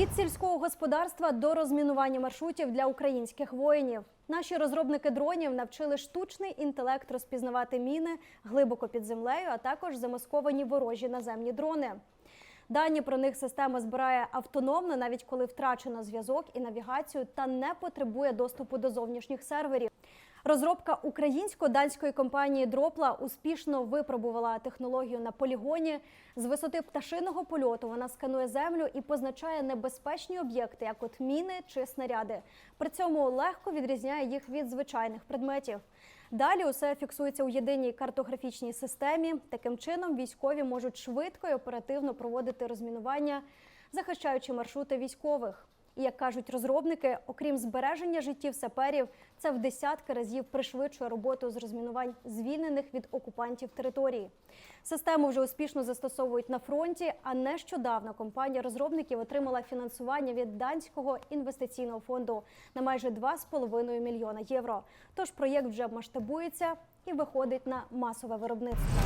Від сільського господарства до розмінування маршрутів для українських воїнів. Наші розробники дронів навчили штучний інтелект розпізнавати міни глибоко під землею, а також замасковані ворожі наземні дрони. Дані про них система збирає автономно, навіть коли втрачено зв'язок і навігацію, та не потребує доступу до зовнішніх серверів. Розробка українсько-данської компанії Дропла успішно випробувала технологію на полігоні. З висоти пташиного польоту вона сканує землю і позначає небезпечні об'єкти, як от міни чи снаряди. При цьому легко відрізняє їх від звичайних предметів. Далі усе фіксується у єдиній картографічній системі. Таким чином військові можуть швидко і оперативно проводити розмінування, захищаючи маршрути військових. І як кажуть розробники, окрім збереження життів саперів, це в десятки разів пришвидшує роботу з розмінувань звільнених від окупантів території. Систему вже успішно застосовують на фронті. А нещодавно компанія розробників отримала фінансування від данського інвестиційного фонду на майже 2,5 мільйона євро. Тож проєкт вже масштабується і виходить на масове виробництво.